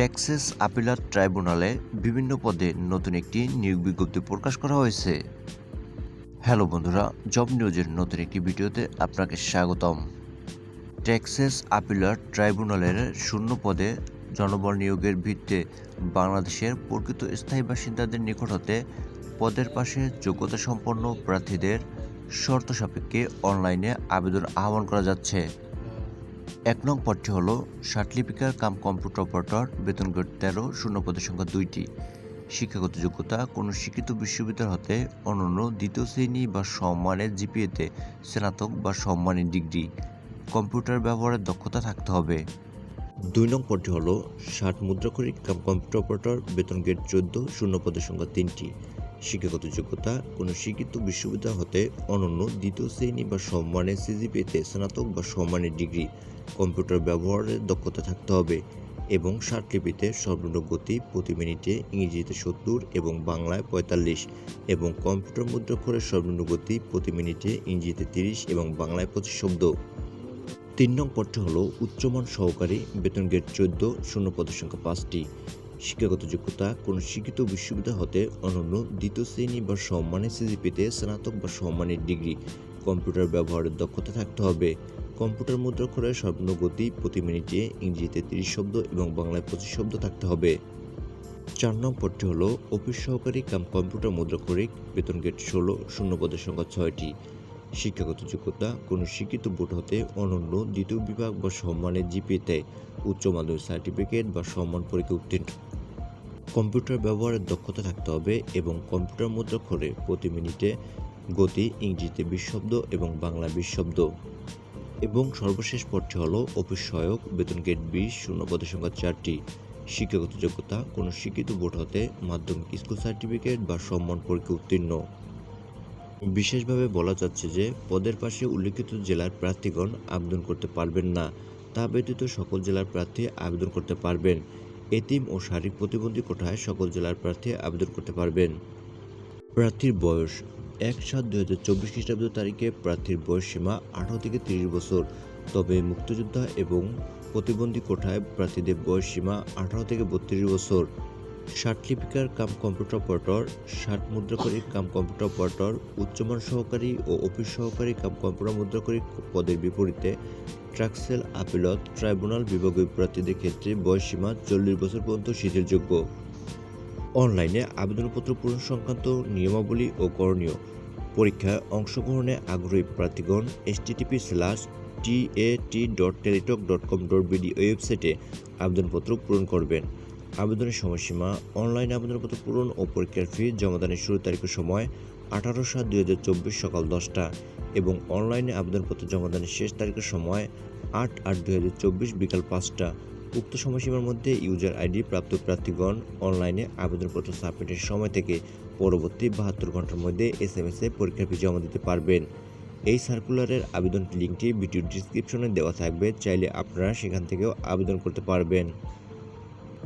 Texas আপিলার ট্রাইব্যুনালে বিভিন্ন পদে নতুন একটি নিয়োগ বিজ্ঞপ্তি প্রকাশ করা হয়েছে। হ্যালো বন্ধুরা, জব নিউজের নতুন একটি ভিডিওতে আপনাকে স্বাগতম। টেক্সাস আপিলার ট্রাইব্যুনালের শূন্য পদে জনবল নিয়োগের ভিত্তিতে বাংলাদেশের প্রকৃত স্থায়ী বাসিন্দাদের নিকট হতে পদের পাশে যোগ্যতা সম্পন্ন প্রার্থীদের শর্ত সাপেক্ষে অনলাইনে আবেদন আহ্বান করা যাচ্ছে। এক নং পদটি হল ষাটলিপিকার কাম কম্পিউটার অপারেটর, বেতন গ্রেড তেরো, শূন্য পদের সংখ্যা দুইটি। শিক্ষাগত যোগ্যতা, কোনো শিক্ষিত বিশ্ববিদ্যালয় হতে অনন্য দ্বিতীয় শ্রেণি বা সম্মানের জিপিএতে স্নাতক বা সম্মানের ডিগ্রি। কম্পিউটার ব্যবহারের দক্ষতা থাকতে হবে। দুই নং পদটি হল ষাট মুদ্রাক্ষরিক কাম কম্পিউটার অপারেটর, বেতন গ্রেড চোদ্দ, শূন্য পদের সংখ্যা তিনটি। শিক্ষাগত যোগ্যতা কোনো শিক্ষিত বিশ্ববিদ্যালয় হতে অনন্য দ্বিতীয় শ্রেণি বা সম্মানের সিজিপিএতে স্নাতক বা সম্মানের ডিগ্রি, কম্পিউটার ব্যবহারের দক্ষতা থাকতে হবে এবং লিপিতে সর্বনিম্ন গতি প্রতি মিনিটে ইংরেজিতে সত্তর এবং বাংলায় পঁয়তাল্লিশ এবং কম্পিউটার মুদ্রাক্ষরের সর্বনিম্ন গতি প্রতি মিনিটে ইংরেজিতে তিরিশ এবং বাংলায় পঁচিশ শব্দ। তিন নং পদটি হল উচ্চমান সহকারী, বেতন গেট চোদ্দ, শূন্য পদের সংখ্যা পাঁচটি। শিক্ষাগত যোগ্যতা, কোনো শিক্ষিত বিশ্ববিদ্যালয় হতে অনন্য দ্বিতীয় শ্রেণি বা সম্মানের সিজিপিতে স্নাতক বা সম্মানের ডিগ্রি। কম্পিউটার ব্যবহারের দক্ষতা থাকতে হবে। কম্পিউটার মুদ্রাক্ষরের সর্বনিম্ন গতি প্রতি মিনিটে ইংরেজিতে তিরিশ শব্দ এবং বাংলায় পঁচিশ শব্দ থাকতে হবে। চার নং পদটি হল অফিস সহকারী কাম কম্পিউটার মুদ্রাক্ষরিক বেতন গ্রেড ষোলো, শূন্য পদের সংখ্যা ছয়টি। শিক্ষাগত যোগ্যতা, কোনো শিক্ষিত বোর্ড হতে অনন্য দ্বিতীয় বিভাগ বা সম্মানের জিপিতে উচ্চ মাধ্যমিক সার্টিফিকেট বা সম্মান পরীক্ষা উত্তীর্ণ। কম্পিউটার ব্যবহারের দক্ষতা থাকতে হবে এবং কম্পিউটার মুদ্রাক্ষরে প্রতি মিনিটে গতি, ইংরেজিতে বিশ এবং বাংলা বিশ এবং সর্বশেষ পদটি হল অফিস সহায়ক, বেতন গেট বিশ, শূন্য পদের সংখ্যা চারটি। শিক্ষাগত যোগ্যতা, কোনো শিক্ষিত বোর্ড হতে মাধ্যমিক স্কুল সার্টিফিকেট বা সম্মান পরীক্ষা উত্তীর্ণ। বিশেষভাবে বলা যাচ্ছে যে, পদের পাশে উল্লিখিত জেলার প্রার্থীগণ আবেদন করতে পারবেন না। তা ব্যতীত সকল জেলার প্রার্থী আবেদন করতে পারবেন। এতিম ও শারীরিক প্রতিবন্ধী কোঠায় সকল জেলার প্রার্থী আবেদন করতে পারবেন। প্রার্থীর বয়স এক সাত দুই হাজার চব্বিশ খ্রিস্টাব্দ তারিখে প্রার্থীর বয়স সীমা আঠারো থেকে তিরিশ বছর। তবে মুক্তিযোদ্ধা এবং প্রতিবন্ধী কোঠায় প্রার্থীদের বয়স সীমা আঠারো থেকে বত্রিশ বছর। লিপিকার কাম কম্পিউটার অপারেটর ষাট মুদ্রাকরী কাম কম্পিউটার অপারেটর উচ্চমান সহকারী ও অফিস সহকারী কাম কম্পিউটার মুদ্রাকরী পদের বিপরীতে ট্রাকসেল আপিলত ট্রাইব্যুনাল বিভাগীয় প্রার্থীদের ক্ষেত্রে বয়সসীমা চল্লিশ বছর পর্যন্ত শিথিলযোগ্য। অনলাইনে আবেদনপত্র পূরণ সংক্রান্ত নিয়মাবলী ও করণীয়। পরীক্ষায় অংশগ্রহণে আগ্রহী প্রার্থীগণ HTTP slash TAT dot Teletalk dot com dot BD ওয়েবসাইটে আবেদনপত্র পূরণ করবেন। আবেদনের সময়সীমা অনলাইন আবেদনপত্র পূরণ ও পরীক্ষার ফি জমাদানের শুরু তারিখের সময় আঠারো সাত দুই হাজার চব্বিশ সকাল দশটা এবং অনলাইনে আবেদনপত্র জমাদানের শেষ তারিখের সময় আট আট দুই হাজার চব্বিশ বিকাল পাঁচটা। উক্ত সময়সীমার মধ্যে ইউজার আইডি প্রাপ্ত প্রার্থীগণ অনলাইনে আবেদনপত্র সাবমিটের সময় থেকে পরবর্তী বাহাত্তর ঘণ্টার মধ্যে এস এম এস এ পরীক্ষার ফি জমা দিতে পারবেন। এই সার্কুলারের আবেদন লিঙ্কটি ভিডিও ডিসক্রিপশনে দেওয়া থাকবে, চাইলে আপনারা সেখান থেকেও আবেদন করতে পারবেন।